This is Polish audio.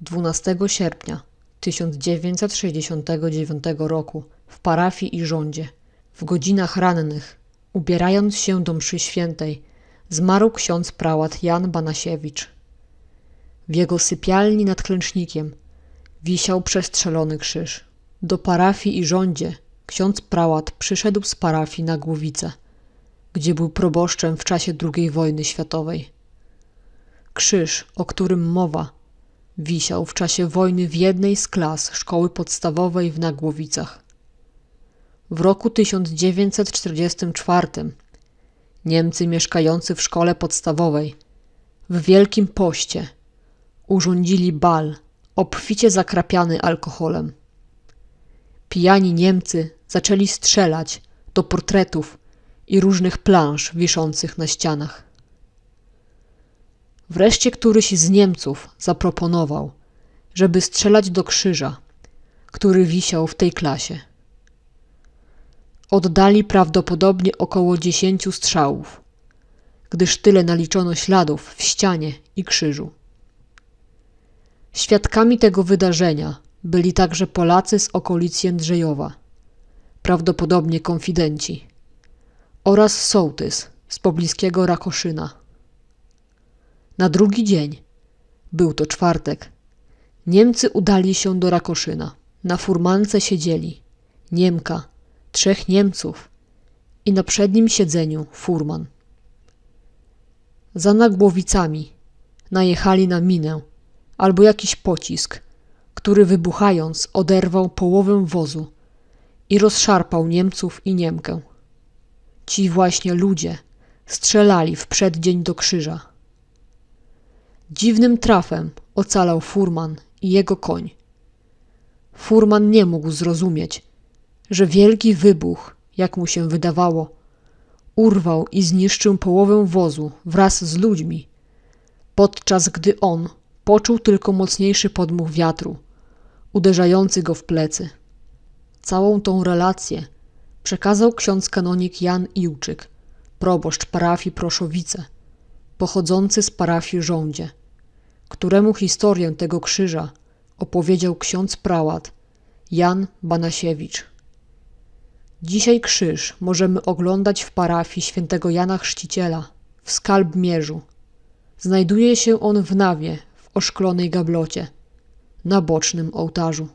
12 sierpnia 1969 roku w parafii i rządzie, w godzinach rannych, ubierając się do mszy świętej, zmarł ksiądz prałat Jan Banasiewicz. W jego sypialni nad klęcznikiem wisiał przestrzelony krzyż. Do parafii i rządzie ksiądz prałat przyszedł z parafii na Głowice, gdzie był proboszczem w czasie II wojny światowej. Krzyż, o którym mowa, wisiał w czasie wojny w jednej z klas szkoły podstawowej w Nagłowicach. W roku 1944 Niemcy mieszkający w szkole podstawowej w Wielkim Poście urządzili bal obficie zakrapiany alkoholem. Pijani Niemcy zaczęli strzelać do portretów i różnych plansz wiszących na ścianach. Wreszcie któryś z Niemców zaproponował, żeby strzelać do krzyża, który wisiał w tej klasie. Oddali prawdopodobnie około dziesięciu strzałów, gdyż tyle naliczono śladów w ścianie i krzyżu. Świadkami tego wydarzenia byli także Polacy z okolic Jędrzejowa, prawdopodobnie konfidenci, oraz sołtys z pobliskiego Rakoszyna. Na drugi dzień, był to czwartek, Niemcy udali się do Rakoszyna. Na furmance siedzieli Niemka, trzech Niemców i na przednim siedzeniu furman. Za Nagłowicami najechali na minę albo jakiś pocisk, który wybuchając oderwał połowę wozu i rozszarpał Niemców i Niemkę. Ci właśnie ludzie strzelali w przeddzień do krzyża. Dziwnym trafem ocalał furman i jego koń. Furman nie mógł zrozumieć, że wielki wybuch, jak mu się wydawało, urwał i zniszczył połowę wozu wraz z ludźmi, podczas gdy on poczuł tylko mocniejszy podmuch wiatru, uderzający go w plecy. Całą tą relację przekazał ksiądz kanonik Jan Iłczyk, proboszcz parafii Proszowice, pochodzący z parafii Żądzie, któremu historię tego krzyża opowiedział ksiądz prałat Jan Banasiewicz. Dzisiaj krzyż możemy oglądać w parafii świętego Jana Chrzciciela w Skalbmierzu. Znajduje się on w nawie w oszklonej gablocie na bocznym ołtarzu.